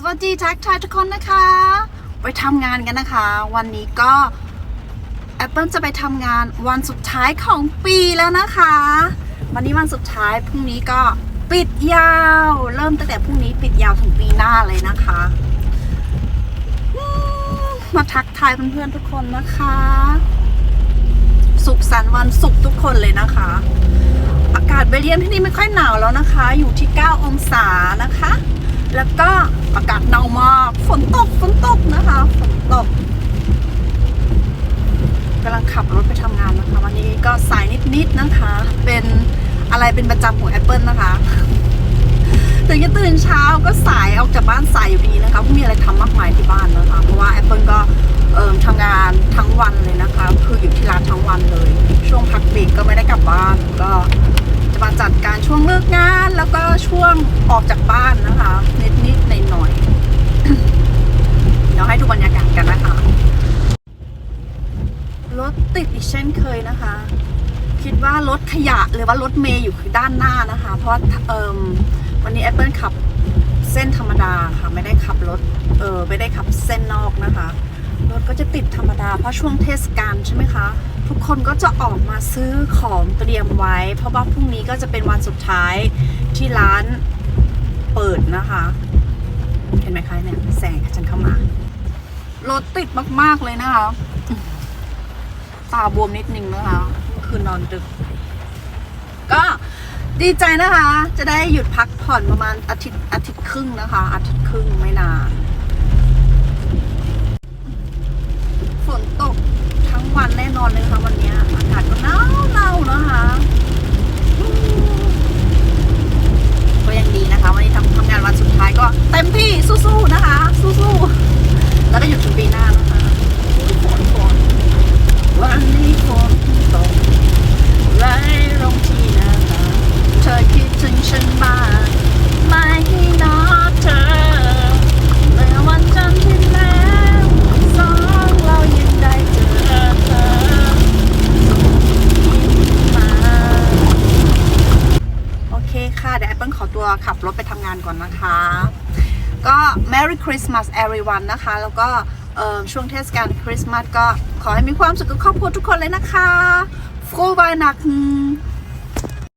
สวัสดีทักทายทุกคนนะคะ ไปทำงานกันนะคะ วันนี้ก็ Apple จะไปทำงานวันสุดท้ายของปีแล้วนะคะ วันนี้วันสุดท้ายพรุ่งนี้ก็ปิดยาว เริ่มตั้งแต่พรุ่งนี้ปิดยาวถึงปีหน้าเลยนะคะมมาทักทายเพื่อนๆทุกคนนะคะ สุขสันต์วันศุกร์ทุกคนเลยนะคะ อากาศเบลเยียมที่นี่ไม่ค่อยหนาวแล้วนะคะ อยู่ที่ 9 องศานะคะ แล้วก็อากาศหนาวมากฝนตกฝนตกนะคะฝนตกกำลังขับรถไปทำงานนะคะ วันนี้ก็สายนิดๆนะคะ เป็นอะไรเป็นประจำของ Apple นะคะถึงจะตื่นเช้าก็สายออกจากบ้านสายอยู่ดีนะคะไม่มีอะไรทำมากมายที่บ้านนะคะ เพราะว่า Apple ก็เอ่อทำงานทั้งวันเลยนะคะ คืออยู่ที่ร้านทั้งวันเลย ช่วงพักเบรกก็ไม่ได้กลับบ้านก็ แล้วก็ช่วงออกจากบ้านนะคะนิดๆหน่อยๆเดี๋ยวให้ดูบรรยากาศกันนะคะรถติดอีกเช่นเคยนะคะ คิดว่ารถขยะหรือว่ารถเมย์อยู่คือด้านหน้านะคะ เพราะว่วันนี้ Apple ขับเส้นธรรมดาค่ะไม่ได้ขับรถเออไม่ได้ขับเส้นนอกนะคะรถก็จะติดธรรมดาเพราะช่วงเทศกาลใช่ไหมคะ ทุกคนก็จะออกมาซื้อของเตรียมไว้ เพราะว่าพรุ่งนี้ก็จะเป็นวันสุดท้ายที่ร้านเปิดนะคะ เห็นไหมคะเนี่ยแสงฉันเข้ามารถติดมากๆเลยนะคะ ตาบวมนิดนึงนะคะเมื่อคืนนอนดึก ก็ดีใจนะคะ จะได้หยุดพักผ่อนประมาณอาทิตย์อาทิตย์ครึ่งนะคะ อาทิตย์ครึ่งไม่นาน ฝนตกทั้ง วันแน่นอนเลยค่ะวันนี้อากาศก็หนาวหนาวนะคะก็ยังดีนะคะ วันนี้ทำทำงานวันสุดท้ายก็เต็มที่สู้ๆนะคะ สู้ๆแล้วก็หยุดถึงปีหน้านะคะอุ๊ยฝนฝน วันนี้ฝนตกไหลลงที่หน้าต่างเธอคิดถึงฉันบ้างไหม่นอเธอเมื่อวันจันทร์ที่แล้วสองเรายังได้เจอเธอส่งยิ้มมา โอเค่ะ เดี๋ยวแอปเปิลขอตัวขับรถไปทำงานก่อนนะคะ ก็ Merry Christmas everyone นะคะ แล้วก็ช่วงเทศกาลคริสต์มาสก็ขอให้มีความสุขกับครอบครัวทุกคนเลยนะคะโฟวานัก